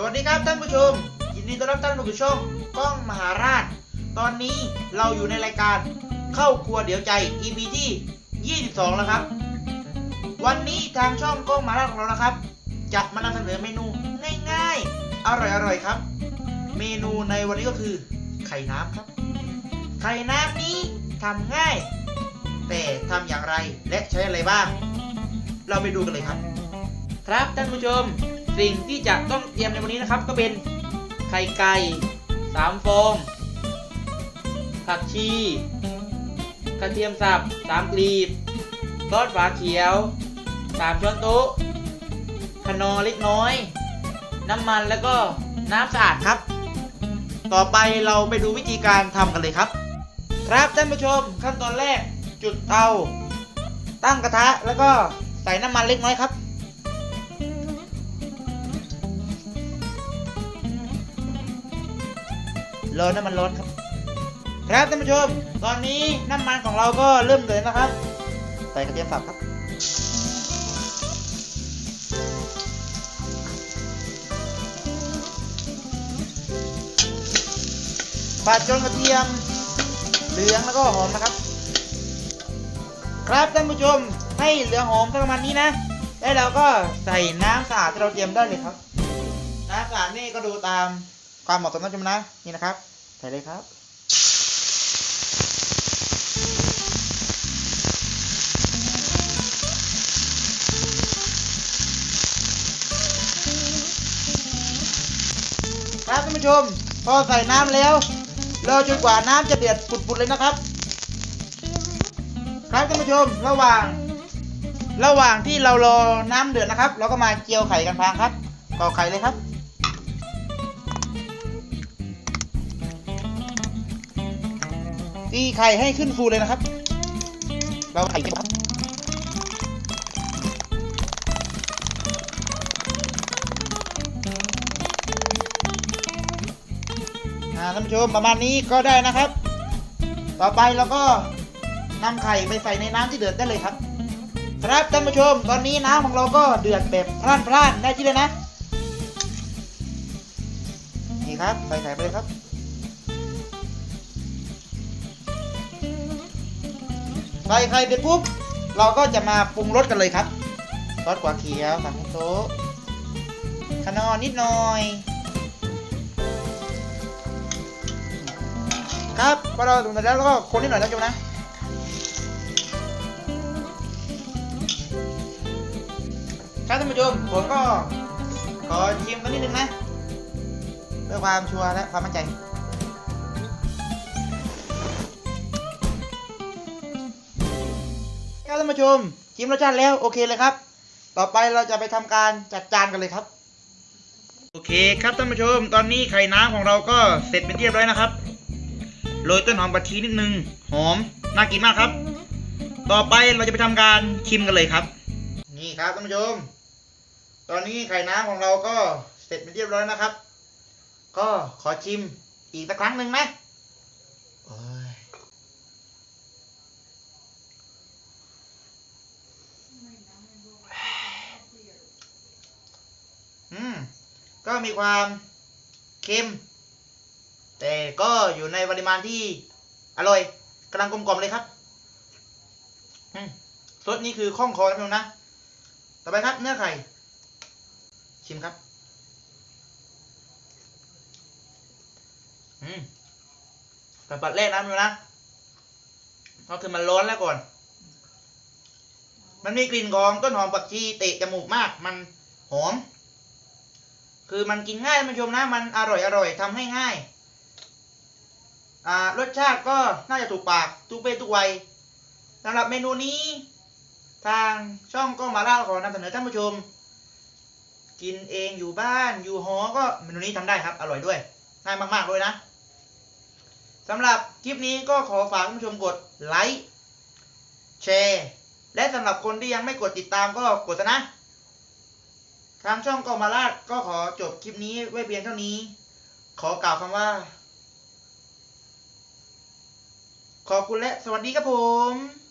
สวัสดีครับท่านผู้ชม ยินดีต้อนรับท่านผู้ชมกล้องมหาราช ตอนนี้เราอยู่ในรายการเข้าครัวเดี๋ยวใจ EP ที่ 22 แล้วครับ วันนี้ทางช่องกล้องมหาราชของเรานะครับ จะมานำเสนอเมนูง่ายๆ อร่อยๆครับ เมนูในวันนี้ก็คือไข่น้ำครับ ไข่น้ำนี้ทำง่าย แต่ทำอย่างไรและใช้อะไรบ้าง เราไปดูกันเลยครับ ครับท่านผู้ชม สิ่งที่จะต้องเตรียมในวันนี้นะครับ ก็เป็นไข่ไก่สามฟอง ผักชี กระเทียมสับสามกลีบซอสฝาเขียวสามช้อนโต๊ะขนอเล็กน้อย น้ำมันแล้วก็น้ำสะอาดครับ ต่อไปเราไปดูวิธีการทำกันเลยครับ ครับท่านผู้ชมขั้นตอนแรกจุดเตา ตั้งกระทะแล้วก็ใส่น้ำมันเล็กน้อยครับ รอน้ำมันร้อนครับ ครับท่านผู้ชม ตอนนี้น้ำมันของเราก็เริ่มเดือดนะครับ ใส่กระเทียมสับครับผัดจนกระเทียมเหลืองแล้วก็หอมนะครับ ครับท่านผู้ชมให้เหลืองหอมประมาณนี้นะ แล้วเราก็ใส่น้ำสะอาดที่เราเตรียมได้เลยครับ น้ำสะอาดนี่ก็ดูตาม ความเหมาะสมนะชมนะ นี่นะครับใส่เลยครับครับท่านผู้ชม พอใส่น้ำแล้วรอจนกว่าน้ำจะเดือดปุดๆเลยนะครับ ครับท่านผู้ชมระหว่าง ระหว่างที่เรารอน้ำเดือดนะครับ เราก็มาเจียวไข่กันพางครับก่อไข่เลยครับ ตีไข่ให้ขึ้นฟูเลยนะครับ เราไข่ครับอ่าท่านผู้ชมประมาณนี้ก็ได้นะครับ ต่อไปเราก็นำไข่ไปใส่ในน้ำที่เดือดได้เลยครับ ครับท่านผู้ชม ตอนนี้น้ำของเราก็เดือดแบบพร่านๆได้ที่เลยนะ นี่ครับใส่ไข่ไปเลยครับ ใส่ไข่ไปปุ๊บเราก็จะมาปรุงรสกันเลยครับซอสกวาเขียวสามโต๊ะขนอนิดหน่อย ครับพอเราถึงเสร็จแล้วเราก็คนนิดหน่อยนะโจนะครับท่านผู้ชมผมก็ขอชิมกันนิดนึงนะเพื่อความชัวร์และความมั่นใจ ท่านผู้ชมชิมรสชาติแล้วโอเคเลยครับ ต่อไปเราจะไปทำการจัดจานกันเลยครับ โอเคครับท่านผู้ชม ตอนนี้ไข่น้ำของเราก็เสร็จเป็นที่เรียบร้อยนะครับโรยต้นหอมกะทินิดนึงหอมน่ากินมากครับ ต่อไปเราจะไปทำการชิมกันเลยครับ นี่ครับท่านผู้ชม ตอนนี้ไข่น้ำของเราก็เสร็จเป็นที่เรียบร้อยนะครับ ก็ขอชิมอีกสักครั้งหนึ่งไหมโอ้ยอืม ก็ มีความเค็ม แต่ก็อยู่ในปริมาณที่อร่อยกำลังกลมกล่อมเลยครับอืมรสนี้คือคล่องคอนะพี่น้องนะ ต่อไปครับเนื้อไข่ ชิมครับ อืมแต่ปัดแรกนะพี่น้องนะ ก็คือมันร้อนแล้วก่อน มันมีกลิ่นของต้นหอมผักชีเตะจมูกมาก มันหอม คือมันกินง่ายท่านผู้ชมนะ มันอร่อยอร่อยทำให้ง่าย อ่ารสชาติก็น่าจะถูกปากทุกเพศทุกวัยสำหรับเมนูนี้ ทางช่องก็มาเล่าขอนำเสนอท่านผู้ชม กินเองอยู่บ้านอยู่หอก็เมนูนี้ทำได้ครับ อร่อยด้วยง่ายมากๆเลยนะสำหรับคลิปนี้ก็ขอฝากท่านผู้ชมกดไลค์แชร์และสำหรับคนที่ยังไม่กดติดตามก็กดซะนะ ทางช่องกองมาลาดก็ขอจบคลิปนี้ไว้เพียงเท่านี้ ขอกล่าวคำว่า ขอบคุณและสวัสดีครับผม